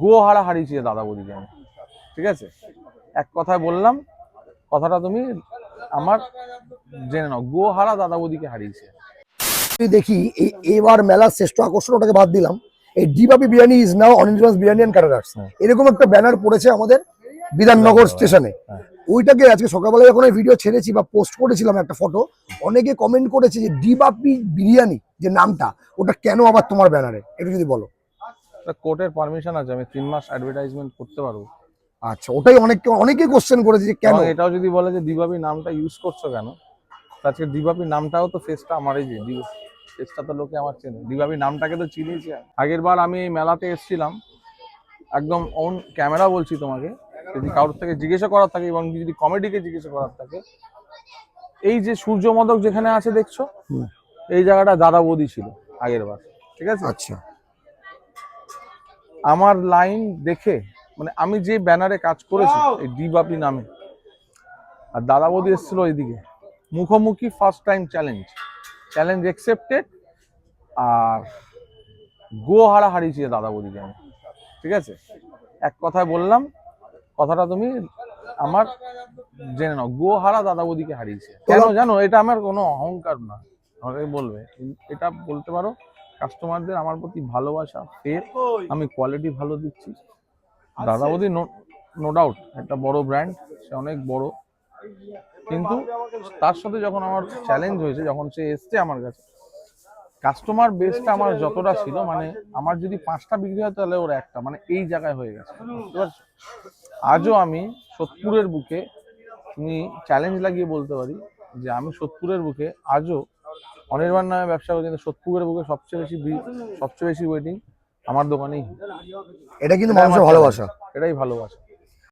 গোহারা হারিয়েছি দাদা বৌদিকে আমি। ঠিক আছে? এক কথায় বললাম কথাটা তুমি আমার জেনে নাও গোহারা দাদা বৌদিকে হারিয়েছে দেখি এবার মেলার শ্রেষ্ঠ আকর্ষণ ওটাকে বাদ দিলাম। এই ডিবাবি biryani is now অনিন্দ্রাস biryani and caterers হ্যাঁ। এরকম একটা ব্যানার পড়েছে আমাদের বিধাননগর স্টেশনে। হ্যাঁ। ওইটাকে আজকে সকালবেলা যখন এই ভিডিও ছেড়েছি বা পোস্ট করেছিলাম একটা ফটো অনেকে কমেন্ট করেছে যে ডিবাপি বিরিয়ানি যে নামটা ওটা কেন আবার তোমার ব্যানারে একটু যদি বলো। কোর্টের পারমিশন আছে আমি তিন মাস অ্যাডভার্টাইজমেন্ট করতে পারব। আচ্ছা ওটাই অনেক অনেকেই কোশ্চেন করেছে যে কেন? এটাও যদি বলে যে দিবাপি নামটা ইউজ করছ কেন? আজকে দিবাপি নামটাও তো ফেসটা আমারই যে ফেসটা তো লোকে আমার চেনে। দিবাপি নামটাকে তো চিনিয়েছি। আগের বার আমি এই মেলাতে এসেছিলাম একদম অন ক্যামেরা বলছি তোমাকে যদি কারোর থেকে জিজ্ঞাসা করার থাকে এবং যদি কমেডিকে জিজ্ঞাসা করার থাকে এই যে সূর্য মদক যেখানে আছে দেখছ এই জায়গাটা দাদা বৌদি ছিল আগের বার ঠিক আছে? আচ্ছা। আমার লাইন দেখে মানে আমি যে ব্যানারে কাজ করেছি এই ডিবাপি নামে। আর দাদা বৌদি এসেছিল ওইদিকে। মুখোমুখি first time challenge challenge accepted আর গো হারা হারিয়েছি দাদা বৌদিকে আমি। ঠিক আছে? এক কথায় বললাম কথাটা তুমি আমার জেনে নাও। গো হারা দাদা বৌদিকে হারিয়েছে। কেন জানো? এটা আমার কোনো অহংকার না। আমাকে বলবে। এটা বলতে পারো কাস্টমারদের আমার প্রতি ভালোবাসা ফের আমি কোয়ালিটি ভালো দিচ্ছি। দাদা বৌদি নো ডাউট একটা বড় ব্র্যান্ড সে অনেক বড়। কিন্তু তার সাথে যখন আমার চ্যালেঞ্জ হয়েছে যখন সে এসছে আমার কাছে কাস্টমার বেসটা আমার যতটা ছিল মানে আমার যদি পাঁচটা বিক্রি হয় তাহলে ওর একটা মানে এই জায়গায় হয়ে গেছে। বুঝতে পারছ আজও আমি সোদপুরের বুকে তুমি চ্যালেঞ্জ লাগিয়ে বলতে পারি যে আমি সোদপুরের বুকে আজও অনির্বাণ নামে ব্যবসা করে কিন্তু সোদপুরের বুকে সবচেয়ে বেশি সবচেয়ে বেশি ওয়েটিং আমার দোকানেই। এটা কিন্তু মানুষের ভালোবাসা এটাই ভালোবাসা